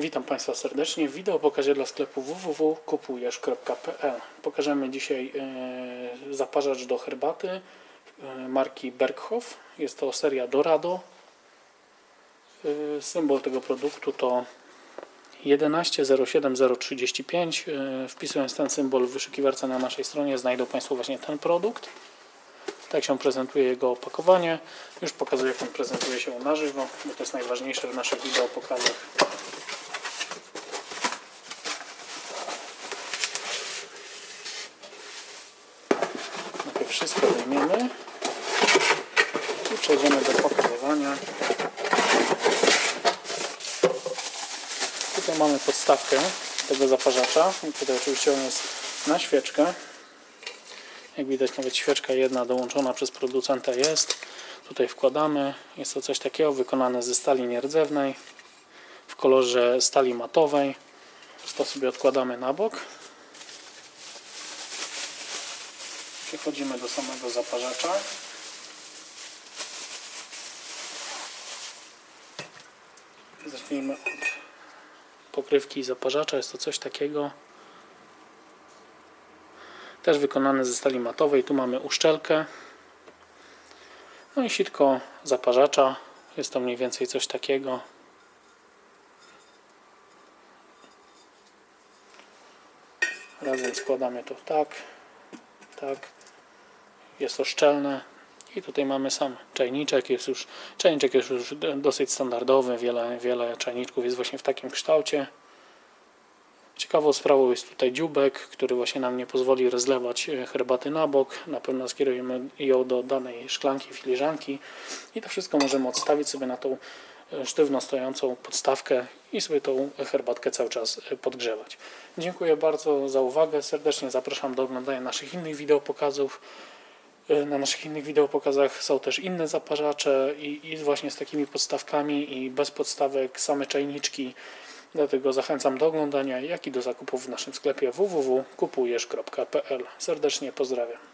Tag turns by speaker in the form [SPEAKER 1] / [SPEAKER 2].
[SPEAKER 1] Witam Państwa serdecznie wideo pokazie dla sklepu www.kupujesz.pl Pokażemy dzisiaj e, zaparzacz do herbaty e, marki Berghoff. Jest to seria Dorado. E, symbol tego produktu to 1107035. E, wpisując ten symbol w wyszukiwarce na naszej stronie znajdą Państwo właśnie ten produkt. Tak się prezentuje jego opakowanie. Już pokazuję jak on prezentuje się na żywo, bo to jest najważniejsze w naszych wideo pokazach. Wszystko wyjmiemy i przejdziemy do pokazywania. Tutaj mamy podstawkę tego zaparzacza. I tutaj oczywiście on jest na świeczkę. Jak widać nawet świeczka jedna dołączona przez producenta jest. Tutaj wkładamy. Jest to coś takiego wykonane ze stali nierdzewnej w kolorze stali matowej. To sobie odkładamy na bok. Przechodzimy do samego zaparzacza. Zacznijmy od pokrywki zaparzacza. Jest to coś takiego. Też wykonane ze stali matowej. Tu mamy uszczelkę. No i sitko zaparzacza. Jest to mniej więcej coś takiego. Razem składamy to tak, tak. Jest to szczelne. I tutaj mamy sam czajniczek. Jest już, czajniczek jest już dosyć standardowy. Wiele, wiele czajniczków jest właśnie w takim kształcie. Ciekawą sprawą jest tutaj dziubek, który właśnie nam nie pozwoli rozlewać e, herbaty na bok. Na pewno skierujemy ją do danej szklanki, filiżanki i to wszystko możemy odstawić sobie na tą e, sztywno stojącą podstawkę i sobie tą herbatkę cały czas e, podgrzewać. Dziękuję bardzo za uwagę. Serdecznie zapraszam do oglądania naszych innych wideopokazów. E, Na naszych innych wideopokazach są też inne zaparzacze i, i właśnie z takimi podstawkami i bez podstawek same czajniczki. Dlatego zachęcam do oglądania, jak i do zakupów w naszym sklepie www.kupujesz.pl. Serdecznie pozdrawiam.